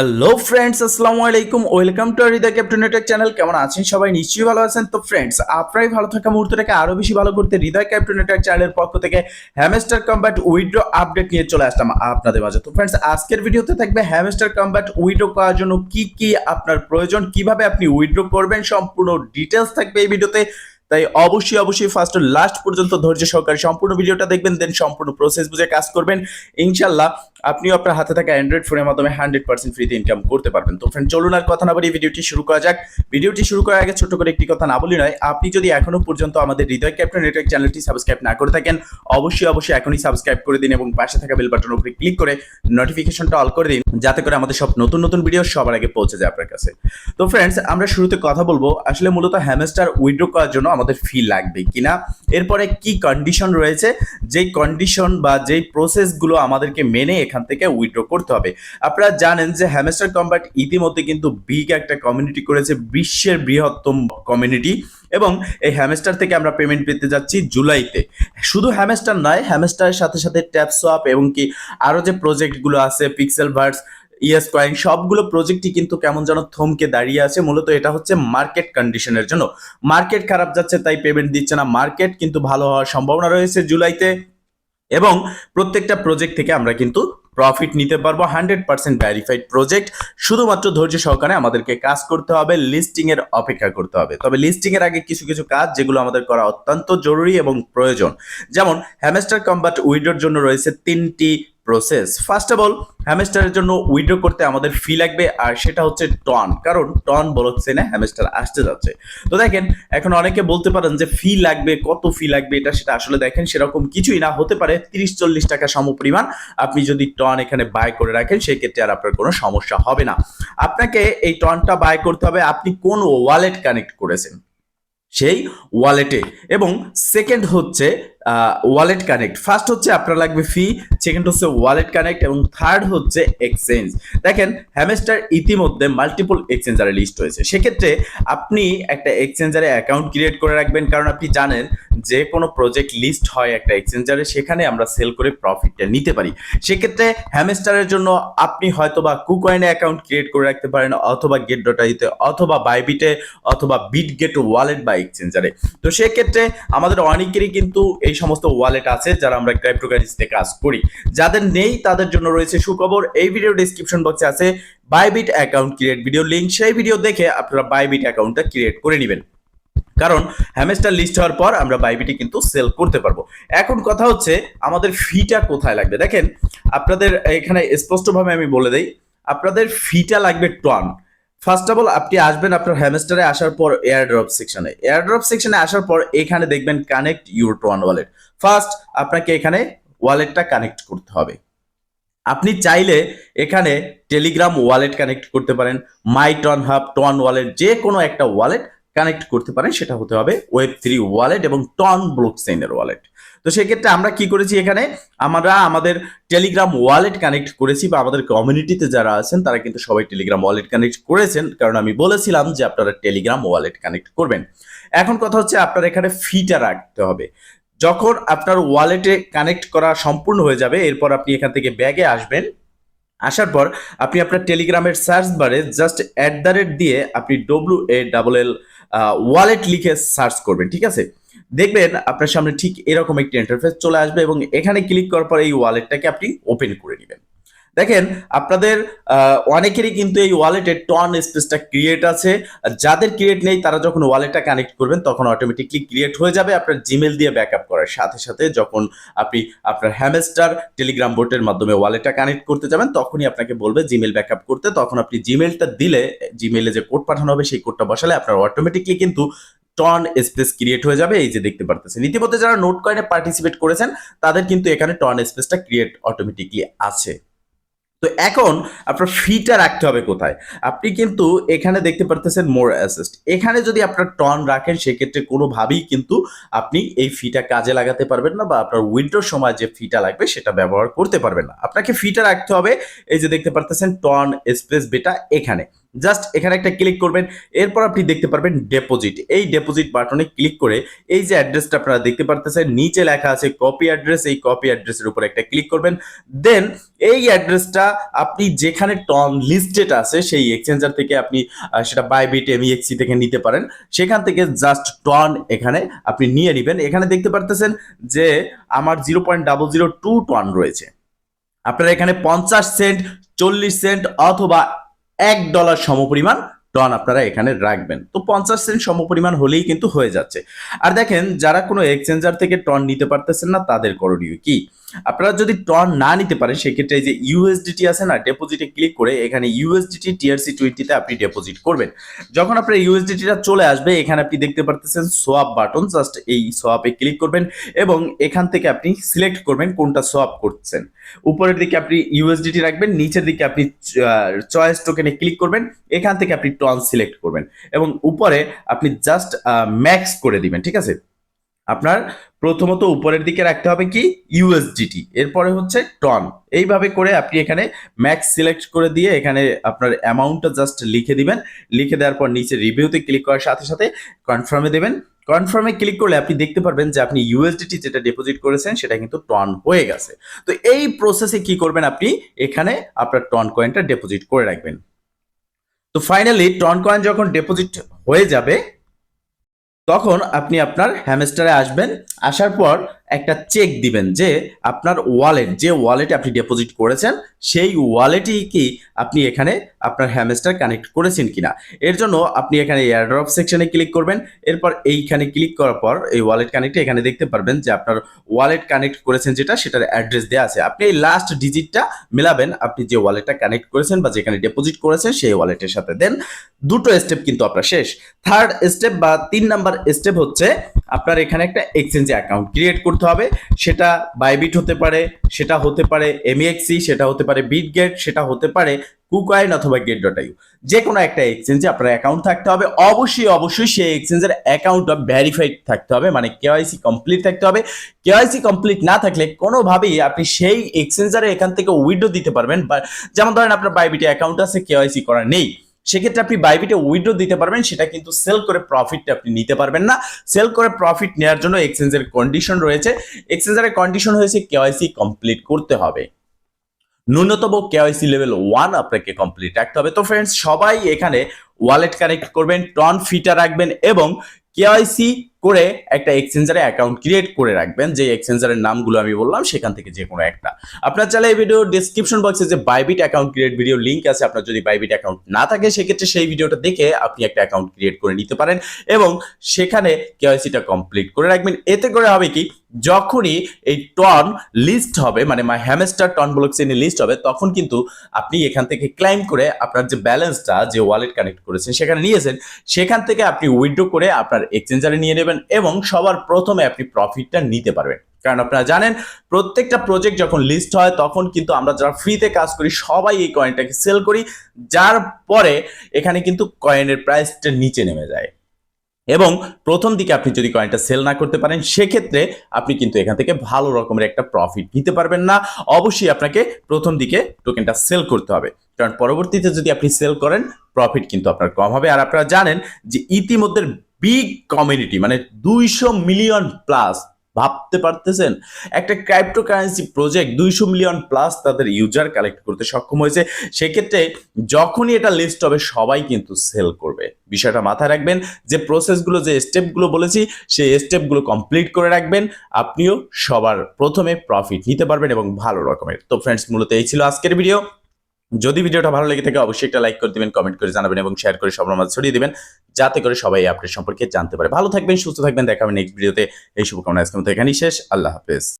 Hello friends আসসালামু আলাইকুম। Welcome to Hridoy ক্যাপ্টেনেটেক চ্যানেল কেমন আছেন সবাই? নিশ্চয়ই ভালো আছেন। তো ফ্রেন্ডস আপনারাই ভালো থাকা মুহূর্তটাকে আরও বেশি ভালো করতে হৃদয় ক্যাপ্টেনেটেক চ্যানেলের পক্ষ থেকে হ্যামস্টার কম্ব্যাট উইড্রো আপডেট নিয়ে চলে আসলাম আপনাদের মাঝে। তো ফ্রেন্ডস আজকের ভিডিওতে থাকবে হ্যামস্টার কম্ব্যাট উইড্রো করার জন্য কি কি আপনার প্রয়োজন, কীভাবে আপনি উইড্রো করবেন, সম্পূর্ণ ডিটেলস থাকবে এই ভিডিওতে। তাই অবশ্যই অবশ্যই ফার্স্ট লাস্ট পর্যন্ত ধৈর্য সহকারে সম্পূর্ণ ভিডিওটা দেখবেন দেন সম্পূর্ণ প্রসেস বুঝে কাজ করবেন। ইনশাল্লাহ আপনিও আপনার হাতে থাকা অ্যান্ড্রয়েড ফোনের মাধ্যমে হান্ড্রেড পার্সেন্ট ফ্রিতে ইনকাম করতে পারবেন। তো ফ্রেন্ড চলুন আর কথা না বলি ভিডিওটি শুরু করা যাক। ভিডিওটি শুরু করার আগে ছোট করে একটি কথা না বলি নয়, আপনি যদি এখনও পর্যন্ত আমাদের হৃদয় ক্যাপ্টেন নেটওয়ার্ক চ্যানেলটি সাবস্ক্রাইব না করে থাকেন, অবশ্যই অবশ্যই এখনই সাবস্ক্রাইব করে দিন এবং পাশে থাকা বেল বাটনের উপরে ক্লিক করে নোটিফিকেশনটা অল করে দিন, যাতে করে আমাদের সব নতুন নতুন ভিডিও সবার আগে পৌঁছে যায় আপনার কাছে। তো ফ্রেন্ডস আমরা শুরুতে কথা বলব। আসলে মূলত হ্যামেস্টার উইড্রো করার জন্য আমাদের ফি লাগবে কিনা। এরপরে কি কন্ডিশন রয়েছে? যেই কন্ডিশন বা যেই প্রসেসগুলো আমাদেরকে মেনে এখান থেকে উইথড্র করতে হবে। আপনারা জানেন যে হ্যামেস্টার কম্বাট ইতিমধ্যে কিন্তু বিগ একটা কমিউনিটি করেছে, বিশ্বের বৃহত্তম কমিউনিটি এবং এই হ্যামেস্টার থেকে আমরা পেমেন্ট পেতে যাচ্ছি জুলাইতে। শুধু হ্যামেস্টার নয় হ্যামেস্টারের সাথে সাথে ট্যাপ সোয়াপ এবং কি আরও যে প্রজেক্টগুলো আছে পিক্সেল ভার্স ইয়েস কয়েন সবগুলো প্রজেক্টই কিন্তু কেমন যেন থমকে দাঁড়িয়ে আছে। মূলত এটা হচ্ছে মার্কেট কন্ডিশনের জন্য। মার্কেট খারাপ যাচ্ছে, তাই পেমেন্ট দিচ্ছে না। মার্কেট কিন্তু ভালো হওয়ার সম্ভাবনা রয়েছে জুলাইতে। এবং প্রত্যেকটা প্রজেক্ট থেকে আমরা কিন্তু প্রফিট নিতে পারব। হান্ড্রেড পার্সেন্ট ভ্যারিফাইড প্রজেক্ট শুধুমাত্র ধৈর্য সহকারে আমাদেরকে কাজ করতে হবে লিস্টিং এর অপেক্ষা করতে হবে। তবে লিস্টিং এর আগে কিছু কিছু কাজ যেগুলো আমাদের করা অত্যন্ত জরুরি এবং প্রয়োজন। যেমন হ্যামেস্টার কম্বাট উইডোর জন্য রয়েছে তিনটি প্রসেস ফার্স্ট অফ অল হ্যামেস্টারের জন্য উইড্রো করতে আমাদের ফি লাগবে, আর সেটা হচ্ছে টন কারণ টন বলছে না হ্যামেস্টার আসতে যাচ্ছে। তো দেখেন, এখন অনেকে বলতে পারেন যে ফি লাগবে, কত ফি লাগবে, এটা সেটা আসলে দেখেন, সেরকম কিছুই না, হতে পারে তিরিশ চল্লিশ টাকা সমপরিমাণ। আপনি যদি টন এখানে বাই করে রাখেন, সেক্ষেত্রে আর আপনার কোনো সমস্যা হবে না। আপনাকে এই টনটা বাই করতে হবে, আপনি কোন ওয়ালেট কানেক্ট করেছেন? সেই ওয়ালেটে এবং সেকেন্ড হচ্ছে ওয়ালেট কানেক্ট ফার্স্ট হচ্ছে আপনার লাগবে ফি সেকেন্ড হচ্ছে ওয়ালেট কানেক্ট এবং থার্ড হচ্ছে এক্সচেঞ্জ দেখেন হ্যামেস্টার ইতিমধ্যে মাল্টিপল এক্সচেঞ্জারে লিস্ট হয়েছে। সেক্ষেত্রে আপনি একটা এক্সচেঞ্জারে অ্যাকাউন্ট ক্রিয়েট করে রাখবেন, কারণ আপনি জানেন যে কোনো প্রজেক্ট লিস্ট হয় একটা এক্সচেঞ্জারে সেখানে আমরা সেল করে প্রফিটটা নিতে পারি। সেক্ষেত্রে হ্যামেস্টারের জন্য আপনি হয়তো বা কুকয়েনে অ্যাকাউন্ট ক্রিয়েট করে রাখতে পারেন, অথবা গেট ডটাইতে অথবা বাইবিটে অথবা বিট গেট ওয়ালেট বা এক্সচেঞ্জারে তো সেক্ষেত্রে আমাদের অনেকেরই কিন্তু এই সমস্ত ওয়ালেট আছে যারা আমরা ক্রাইপ্টোকারেন্সিতে কাজ করি। যাদের নেই, তাদের জন্য রয়েছে সুখবর। এই ভিডিও ডিসক্রিপশন বক্সে আছে Bybit account create video link সেই ভিডিও দেখে আপনারা বাইবিট অ্যাকাউন্টটা ক্রিয়েট করে নেবেন। কারণ হ্যামেস্টার লিস্ট হওয়ার পর আমরা বাইবিটি কিন্তু সেল করতে পারব। এখন কথা হচ্ছে আমাদের ফিটা কোথায় লাগবে? দেখেন, আপনাদের এখানে স্পষ্টভাবে আমি বলে দেই, আপনাদের ফিটা লাগবে টন ফার্স্ট অফ অল আপনি আসবেন আপনার হ্যামেস্টারে আসার পর এয়ার ড্রপ সেকশনে এয়ার ড্রপ সেকশনে আসার পর এখানে দেখবেন connect your TON wallet first আপনাকে এখানে ওয়ালেটটা কানেক্ট করতে হবে। আপনি চাইলে এখানে টেলিগ্রাম ওয়ালেট কানেক্ট করতে পারেন my TON hub TON wallet যে কোনো একটা ওয়ালেট কানেক্ট করতে পারেন, সেটা হতে হবে ওয়েব থ্রি ওয়ালেট এবং টন ব্লক চেইনের ওয়ালেট তো সেক্ষেত্রে আমরা কি করেছি এখানে? আমরা আমাদের টেলিগ্রাম ওয়ালেট কানেক্ট করেছি বা আমাদের কমিউনিটিতে যারা আছেন, তারা কিন্তু সবাই টেলিগ্রাম ওয়ালেট কানেক্ট করেছেন। কারণ আমি বলেছিলাম যে আপনারা টেলিগ্রাম ওয়ালেট কানেক্ট করবেন। এখন কথা হচ্ছে আপনার এখানে ফিটা রাখতে হবে। যখন আপনার ওয়ালেটে কানেক্ট করা সম্পূর্ণ হয়ে যাবে, এরপর আপনি এখান থেকে ব্যাগে আসবেন। আসার পর আপনি আপনার টেলিগ্রামের সার্চ বারে জাস্ট অ্যাট দ্য রেট দিয়ে আপনি W A double L wallet লিখে সার্চ করবেন, ঠিক আছে? দেখবেন আপনার সামনে ঠিক এরকম একটি ইন্টারফেস চলে আসবে এবং এখানে ক্লিক করার পর এই ওয়ালেটটাকে আপনি ওপেন করে নেবেন। দেখেন, আপনাদের অনেকেরই কিন্তু এই ওয়ালেটের টন স্পেসটা ক্রিয়েট আছে। যাদের ক্রিয়েট নেই, তারা যখন ওয়ালেটটা কানেক্ট করবেন, তখন অটোমেটিকলি ক্রিয়েট হয়ে যাবে আপনার জিমেল দিয়ে ব্যাকআপ করার সাথে সাথে যখন আপনি আপনার হ্যামেস্টার টেলিগ্রাম বোর্ডের মাধ্যমে ওয়ালেটটা কানেক্ট করতে যাবেন, তখনই আপনাকে বলবে জিমেল ব্যাকআপ করতে। তখন আপনি জিমেলটা দিলে জিমেলে যে কোড পাঠানো হবে, সেই কোডটা বসালে আপনার অটোমেটিকলি কিন্তু টন স্পেস ক্রিয়েট হয়ে যাবে, এই যে দেখতে পারতেছেন। ইতিমধ্যে যারা নোট কয়েনে পার্টিসিপেট করেছেন, তাদের কিন্তু এখানে টন স্পেসটা ক্রিয়েট অটোমেটিকলি আছে। তো এখন আপনার ফিটা রাখতে হবে কোথায়? আপনি কিন্তু এখানে দেখতে পারতেছেন মোর অ্যাসিস্ট এখানে যদি আপনার টন রাখেন, সেক্ষেত্রে কোনোভাবেই কিন্তু আপনি এই ফিটা কাজে লাগাতে পারবেন না বা আপনার উইন্ডোর সময় যে ফিটা লাগবে, সেটা ব্যবহার করতে পারবেন না। আপনাকে ফিটা রাখতে হবে, এই যে দেখতে পারতেছেন টন স্পেস বেটা এখানে। জাস্ট এখানে একটা ক্লিক করবেন, এরপর আপনি দেখতে পারবেন ডেপোজিট এই ডেপোজিট বাটনে ক্লিক করে এই যে অ্যাড্রেসটা আপনারা দেখতে পারতেছেন, নিচে লেখা আছে কপি অ্যাড্রেস এই কপি অ্যাড্রেসের উপর একটা ক্লিক করবেন। দেন এই অ্যাড্রেসটা আপনি যেখানে টন লিস্টেড আছে, সেই এক্সচেঞ্জার থেকে আপনি সেটা বাইবিট এমইএক্সি থেকে নিতে পারেন। সেখান থেকে জাস্ট টন এখানে আপনি নিয়ে নেবেন। এখানে দেখতে পারতেছেন যে আমার zero point double zero two TON রয়েছে। আপনারা এখানে পঞ্চাশ সেন্ট চল্লিশ সেন্ট অথবা এক ডলার সমপরিমাণ টন আপনারা এখানে রাখবেন। তো পঞ্চাশ সেন্ট সমপরিমাণ হলেই কিন্তু হয়ে যাচ্ছে। আর দেখেন, যারা কোনো এক্সচেঞ্জার থেকে টন নিতে পারতেছেন না, তাদের করণীয় কি? আপনারা যদি টন না নিতে পারেন, সেক্ষেত্রে যে ইউএসডিটি আছে না ডেপোজিটে ক্লিক করে এখানে ইউএসডিটি টিআরসি টোয়েন্টিতে আপনি ডেপোজিট করবেন। যখন আপনার ইউএসডিটিটা চলে আসবে, এখানে আপনি দেখতে পারতেছেন সোয়াপ বাটন জাস্ট এই সোয়াপে ক্লিক করবেন এবং এখান থেকে আপনি সিলেক্ট করবেন কোনটা সোয়াপ করছেন। উপরের দিকে আপনি ইউএসডিটি রাখবেন, নিচের দিকে আপনি চয়েস টোকেনে ক্লিক করবেন, এখান থেকে আপনি টন সিলেক্ট করবেন এবং উপরে আপনি জাস্ট ম্যাক্স করে দিবেন, ঠিক আছে? আপনার প্রথমত উপরের দিকে রাখতে হবে কি? ইউএসডিটি এরপরে হচ্ছে টন এইভাবে করে আপনি এখানে ম্যাক্স সিলেক্ট করে দিয়ে এখানে আপনার অ্যামাউন্টটা জাস্ট লিখে দিবেন। লিখে দেওয়ার পর নিচে রিভিউতে ক্লিক করার সাথে সাথে কনফার্মে দেবেন। কনফার্মে ক্লিক করলে আপনি দেখতে পারবেন যে আপনি ইউএসডিটি যেটা ডিপোজিট করেছেন, সেটা কিন্তু টন হয়ে গেছে। তো এই প্রসেসে কি করবেন আপনি? এখানে আপনার টন কয়েনটা ডিপোজিট করে রাখবেন। তো ফাইনালি টন কয়েন যখন ডিপোজিট হয়ে যাবে তখন আপনি আপনার হ্যামেস্টারে আসবেন, আসার পর একটা চেক দিবেন যে আপনার ওয়ালেট যে ওয়ালেটে আপনি ডিপোজিট করেছেন, সেই ওয়ালেটই কি আপনি এখানে আপনার হ্যামস্টার কানেক্ট করেছেন কিনা। এর জন্য আপনি এখানে এয়ারড্রপ সেকশনে ক্লিক করবেন। এরপর এইখানে ক্লিক করার পর এই ওয়ালেট কানেক্টে এখানে দেখতে পারবেন যে আপনার ওয়ালেট কানেক্ট করেছেন যেটা, সেটার অ্যাড্রেস দেওয়া আছে। আপনি এই লাস্ট ডিজিটটা মেলাবেন। আপনি যে ওয়ালেটটা কানেক্ট করেছেন বা যেখানে ডিপোজিট করেছেন, সেই ওয়ালেটের সাথে দেন। দুটো স্টেপ কিন্তু আপনার শেষ। থার্ড স্টেপ বা তিন নাম্বার স্টেপ হচ্ছে আপনার এখানে একটা এক্সচেঞ্জ অ্যাকাউন্ট ক্রিয়েট করতে হবে। সেটা বাইবিট হতে পারে, সেটা হতে পারে এমএক্সি সেটা হতে পারে বিটগেট সেটা হতে পারে কুকয়েন অথবা গেট ডট আইউ যে কোনো একটা এক্সচেঞ্জে আপনার অ্যাকাউন্ট থাকতে হবে। অবশ্যই অবশ্যই সেই এক্সচেঞ্জের অ্যাকাউন্টটা ভ্যারিফাইড থাকতে হবে। মানে কেওয়াইসি কমপ্লিট থাকতে হবে। কেওয়াইসি কমপ্লিট না থাকলে কোনোভাবেই আপনি সেই এক্সচেঞ্জারে এখান থেকে উইডো দিতে পারবেন বা যেমন ধরেন আপনার বাইবিটে অ্যাকাউন্ট আছে কেওয়াইসি করা নেই। সেক্ষেত্রে আপনি বাইবিটে উইড্রো দিতে পারবেন, সেটা কিন্তু সেল করে প্রফিটটা আপনি নিতে পারবেন না। সেল করে প্রফিট নেওয়ার জন্য এক্সচেঞ্জের কন্ডিশন রয়েছে। এক্সচেঞ্জারের কন্ডিশন হয়েছে কেওয়াইসি কমপ্লিট করতে হবে। ন্যূনতম কেওয়াইসি লেভেল ওয়ান আপনাকে কমপ্লিট রাখতে হবে। তো ফ্রেন্ডস সবাই এখানে ওয়ালেট কানেক্ট করবেন টন ফিটা রাখবেন এবং কেওয়াইসি করে একটা এক্সচেঞ্জারে অ্যাকাউন্ট ক্রিয়েট করে রাখবেন। যে এক্সচেঞ্জারের নামগুলো আমি বললাম, সেখান থেকে যে কোনো একটা। আপনার চাইলে এই ভিডিও ডিসক্রিপশন বক্সে যে Bybit account create video link আছে, আপনার যদি বাইবিট অ্যাকাউন্ট না থাকে, সেক্ষেত্রে সেই ভিডিওটা দেখে আপনি একটা অ্যাকাউন্ট ক্রিয়েট করে নিতে পারেন এবং সেখানে কেওয়াইসিটা কমপ্লিট করে রাখবেন। এতে করে হবে কি? যখনই এই টন লিস্ট হবে মানে মাই হ্যামেস্টার টন ব্লক চেনে লিস্ট হবে, তখন কিন্তু আপনি এখান থেকে ক্লাইম করে আপনার যে ব্যালেন্সটা যে ওয়ালেট কানেক্ট করেছেন, সেখানে নিয়েছেন। সেখান থেকে আপনি উইথড্র করে আপনার এক্সচেঞ্জারে নিয়ে নেবেন এবং সবার প্রথমে আপনি প্রফিটটা নিতে পারবেন। কারণ আপনারা জানেন, প্রত্যেকটা প্রজেক্ট যখন লিস্ট হয়, তখন কিন্তু আমরা যারা ফ্রিতে কাজ করি, সবাই এই কয়েনটাকে সেল করি, যার পরে এখানে কিন্তু কয়েনের প্রাইসটা নিচে নেমে যায়। এবং প্রথম দিকে আপনি যদি কয়েনটা সেল না করতে পারেন, সেক্ষেত্রে আপনি কিন্তু এখান থেকে ভালো রকমের একটা প্রফিট নিতে পারবেন না। অবশ্যই আপনাকে প্রথম দিকে টোকেনটা সেল করতে হবে। কারণ পরবর্তীতে যদি আপনি সেল করেন প্রফিট কিন্তু আপনার কম হবে। আর আপনারা জানেন যে ইতিমধ্যে বিগ কমিউনিটি মানে দুইশো মিলিয়ন প্লাস ভাবতে পারতেছেন? একটা ক্রাইপ্টোকারেন্সি প্রজেক্ট দুইশো মিলিয়ন প্লাস তাদের ইউজার কালেক্ট করতে সক্ষম হয়েছে। সেক্ষেত্রে যখনই এটা লিস্ট হবে, সবাই কিন্তু সেল করবে। বিষয়টা মাথায় রাখবেন যে প্রসেসগুলো যে স্টেপগুলো বলেছি, সেই স্টেপগুলো কমপ্লিট করে রাখবেন। আপনিও সবার প্রথমে প্রফিট নিতে পারবেন এবং ভালো রকমের। তো ফ্রেন্ডস মূলত এই ছিল আজকের ভিডিও যদি ভিডিওটা ভালো লেগে থাকে, অবশ্যই একটা লাইক করে দিবেন কমেন্ট করে জানাবেন এবং শেয়ার করে সবার মাঝে ছড়িয়ে দিবেন, যাতে করে সবাই আপডেট সম্পর্কে জানতে পারে। ভালো থাকবেন, সুস্থ থাকবেন দেখাবেন নেক্সট ভিডিওতে এই শুভকামনা আজকের মতো এখানেই শেষ। আল্লাহ হাফেজ।